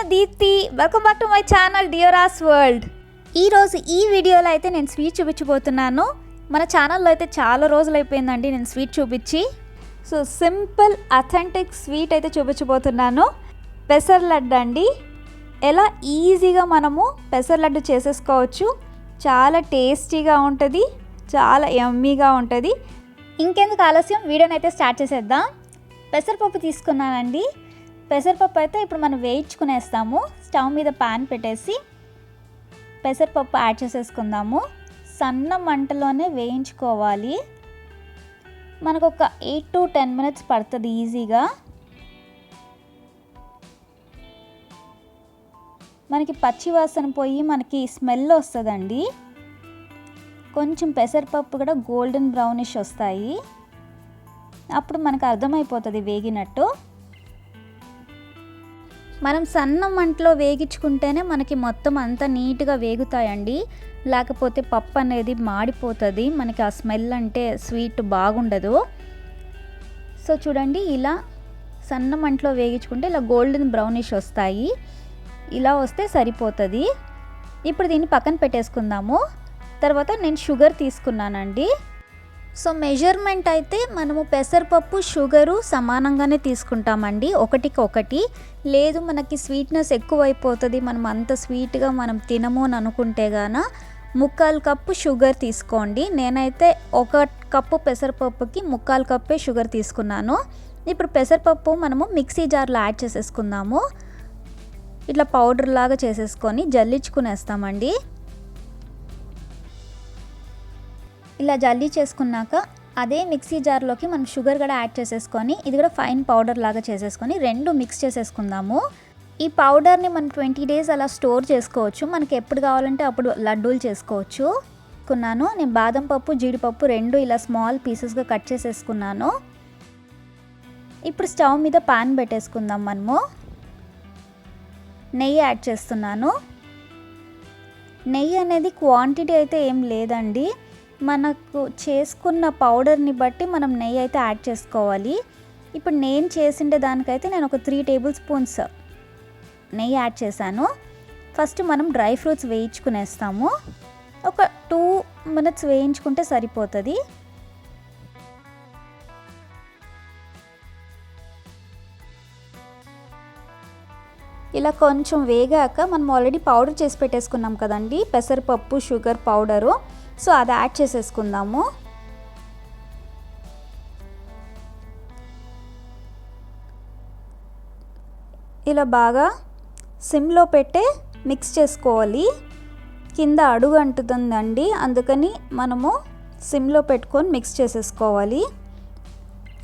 నేను Deepti. Welcome back to my channel డియోరాస్ world ఈరోజు ఈ వీడియోలో అయితే నేను స్వీట్ చూపించబోతున్నాను. మన ఛానల్లో అయితే చాలా రోజులు అయిపోయిందండి నేను స్వీట్ చూపించి. సో సింపుల్ అథెంటిక్ స్వీట్ అయితే చూపించబోతున్నాను. పెసర్ లడ్డు అండి. ఎలా ఈజీగా మనము పెసర్ లడ్డు చేసేసుకోవచ్చు. చాలా టేస్టీగా ఉంటుంది. చాలా ఎమ్మీగా ఉంటుంది. ఇంకెందుకు ఆలస్యం? వీడియోని అయితే స్టార్ట్ చేసేద్దాం. పెసరపప్పు తీసుకున్నానండి. పెసరపప్పు అయితే ఇప్పుడు మనం వేయించుకునేస్తాము. స్టవ్ మీద పాన్ పెట్టేసి పెసరపప్పు యాడ్ చేసేసుకుందాము. సన్న మంటలోనే వేయించుకోవాలి. మనకు ఒక ఎయిట్ టు టెన్ మినిట్స్ పడుతుంది ఈజీగా. మనకి పచ్చి వాసన పోయి మనకి స్మెల్ వస్తుందండి. కొంచెం పెసరపప్పు కూడా గోల్డెన్ బ్రౌనిష్ వస్తాయి. అప్పుడు మనకు అర్థమైపోతుంది వేగినట్టు. మనం సన్న మంటలో వేగించుకుంటేనే మనకి మొత్తం అంతా నీట్గా వేగుతాయండి. లేకపోతే పప్పు అనేది మాడిపోతుంది. మనకి ఆ స్మెల్ అంటే స్వీట్ బాగుండదు. సో చూడండి ఇలా సన్న మంటలో వేగించుకుంటే ఇలా గోల్డెన్ బ్రౌనిష్ వస్తాయి. ఇలా వస్తే సరిపోతుంది. ఇప్పుడు దీన్ని పక్కన పెట్టేసుకుందాము. తర్వాత నేను షుగర్ తీసుకున్నానండి. సో మెజర్మెంట్ అయితే మనము పెసరపప్పు షుగరు సమానంగానే తీసుకుంటామండి. ఒకటికి ఒకటి లేదు మనకి స్వీట్నెస్ ఎక్కువైపోతుంది మనం అంత స్వీట్గా మనం తినము అని అనుకుంటే గాన ముక్కాలు కప్పు షుగర్ తీసుకోండి. నేనైతే ఒక కప్పు పెసరపప్పుకి ముక్కాలు కప్పే షుగర్ తీసుకున్నాను. ఇప్పుడు పెసరపప్పు మనము మిక్సీ జార్లో యాడ్ చేసేసుకుందాము. ఇట్లా పౌడర్ లాగా చేసేసుకొని జల్లించుకునేస్తామండి. ఇలా జల్లీ చేసుకున్నాక అదే మిక్సీ జార్లోకి మనం షుగర్ కూడా యాడ్ చేసేసుకొని ఇది కూడా ఫైన్ పౌడర్ లాగా చేసేసుకొని రెండు మిక్స్ చేసేసుకుందాము. ఈ పౌడర్ని మనం ట్వంటీ డేస్ అలా స్టోర్ చేసుకోవచ్చు. మనకి ఎప్పుడు కావాలంటే అప్పుడు లడ్డూలు చేసుకోవచ్చు. కున్నాను. నేను బాదం పప్పు జీడిపప్పు రెండు ఇలా స్మాల్ పీసెస్గా కట్ చేసేసుకున్నాను. ఇప్పుడు స్టవ్ మీద పాన్ పెట్టేసుకుందాం మనము. నెయ్యి యాడ్ చేస్తున్నాను. నెయ్యి అనేది క్వాంటిటీ అయితే ఏం లేదండి. మనకు చేసుకున్న పౌడర్ని బట్టి మనం నెయ్యి అయితే యాడ్ చేసుకోవాలి. ఇప్పుడు నేను చేసిండే దానికైతే నేను ఒక త్రీ టేబుల్ స్పూన్స్ నెయ్యి యాడ్ చేశాను. ఫస్ట్ మనం డ్రై ఫ్రూట్స్ వేయించుకునేస్తాము. ఒక టూ మినిట్స్ వేయించుకుంటే సరిపోతుంది. ఇలా కొంచెం వేగాక మనం ఆల్రెడీ పౌడర్ చేసి పెట్టేసుకున్నాం కదండి. పెసరపప్పు షుగర్ పౌడరు సో అది యాడ్ చేసేసుకుందాము. ఇలా బాగా సిమ్లో పెట్టే మిక్స్ చేసుకోవాలి. కింద అడుగు అంటుతుందండి అందుకని మనము సిమ్లో పెట్టుకొని మిక్స్ చేసేసుకోవాలి.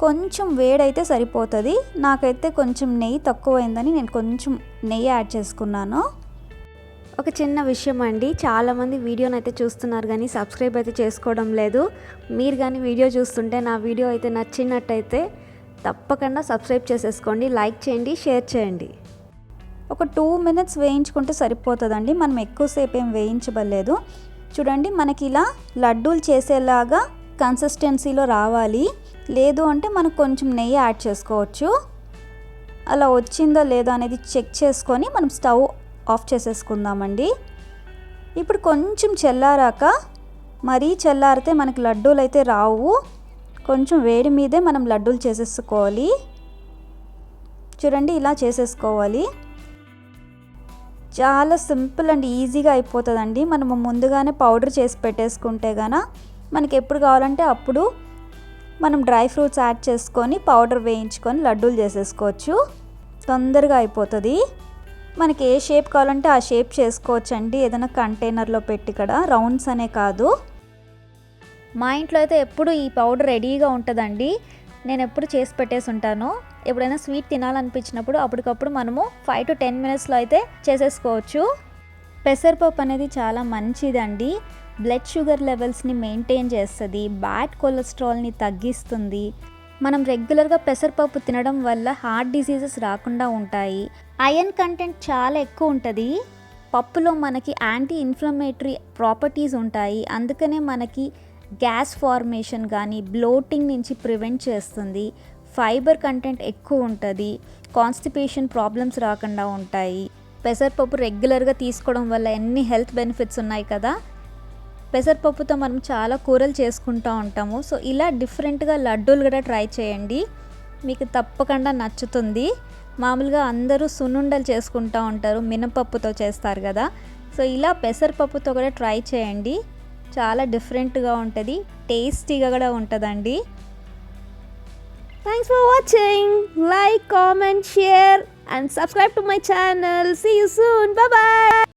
కొంచెం వేడైతే సరిపోతుంది. నాకైతే కొంచెం నెయ్యి తక్కువైందని నేను కొంచెం నెయ్యి యాడ్ చేసుకున్నాను. ఒక చిన్న విషయం అండి. చాలామంది వీడియోని అయితే చూస్తున్నారు కానీ సబ్స్క్రైబ్ అయితే చేసుకోవడం లేదు. మీరు కానీ వీడియో చూస్తుంటే నా వీడియో అయితే నచ్చినట్టయితే తప్పకుండా సబ్స్క్రైబ్ చేసేసుకోండి. లైక్ చేయండి షేర్ చేయండి. ఒక టూ మినిట్స్ వేయించుకుంటే సరిపోతుందండి. మనం ఎక్కువసేపు ఏం వేయించబడలేదు. చూడండి మనకి ఇలా లడ్డూలు చేసేలాగా కన్సిస్టెన్సీలో రావాలి. లేదు అంటే మనకు కొంచెం నెయ్యి యాడ్ చేసుకోవచ్చు. అలా వచ్చిందో లేదో అనేది చెక్ చేసుకొని మనం స్టవ్ ఆఫ్ చేసేసుకుందామండి. ఇప్పుడు కొంచెం చల్లారాక మరీ చల్లారితే మనకి లడ్డూలు అయితే రావు. కొంచెం వేడి మీదే మనం లడ్డూలు చేసేసుకోవాలి. చూడండి ఇలా చేసేసుకోవాలి. చాలా సింపుల్ అండ్ ఈజీగా అయిపోతుందండి. మనము ముందుగానే పౌడర్ చేసి పెట్టేసుకుంటే గాన మనకి ఎప్పుడు కావాలంటే అప్పుడు మనం డ్రై ఫ్రూట్స్ యాడ్ చేసుకొని పౌడర్ వేయించుకొని లడ్డూలు చేసేసుకోవచ్చు. తొందరగా అయిపోతుంది. మనకి ఏ షేప్ కావాలంటే ఆ షేప్ చేసుకోవచ్చు అండి ఏదైనా కంటైనర్లో పెట్టి ఇక్కడ. రౌండ్స్ అనే కాదు. మా ఇంట్లో అయితే ఎప్పుడు ఈ పౌడర్ రెడీగా ఉంటుందండి. నేను ఎప్పుడు చేసి పెట్టేసి ఉంటాను. ఎప్పుడైనా స్వీట్ తినాలనిపించినప్పుడు అప్పటికప్పుడు మనము ఫైవ్ టు టెన్ మినిట్స్లో అయితే చేసేసుకోవచ్చు. పెసరపప్పు అనేది చాలా మంచిదండి. బ్లడ్ షుగర్ లెవెల్స్ని మెయింటైన్ చేస్తుంది. బ్యాడ్ కొలెస్ట్రాల్ని తగ్గిస్తుంది. మనం రెగ్యులర్గా పెసరపప్పు తినడం వల్ల హార్ట్ డిసీజెస్ రాకుండా ఉంటాయి. ఐరన్ కంటెంట్ చాలా ఎక్కువ ఉంటుంది. పప్పులో మనకి యాంటీ ఇన్ఫ్లమేటరీ ప్రాపర్టీస్ ఉంటాయి. అందుకనే మనకి గ్యాస్ ఫార్మేషన్ కానీ బ్లోటింగ్ నుంచి ప్రివెంట్ చేస్తుంది. ఫైబర్ కంటెంట్ ఎక్కువ ఉంటుంది. కాన్స్టిపేషన్ ప్రాబ్లమ్స్ రాకుండా ఉంటాయి. పెసరపప్పు రెగ్యులర్గా తీసుకోవడం వల్ల ఎన్ని హెల్త్ బెనిఫిట్స్ ఉన్నాయి కదా? పెసరపప్పుతో మనం చాలా కూరలు చేసుకుంటూ ఉంటాము. సో ఇలా డిఫరెంట్గా లడ్డూలు కూడా ట్రై చేయండి. మీకు తప్పకుండా నచ్చుతుంది. మామూలుగా అందరూ సున్నుండలు చేసుకుంటూ ఉంటారు. మినపప్పుతో చేస్తారు కదా. సో ఇలా పెసరపప్పుతో కూడా ట్రై చేయండి. చాలా డిఫరెంట్గా ఉంటుంది. టేస్టీగా కూడా ఉంటుందండి. Thanks for watching like comment share and subscribe to my channel see you soon bye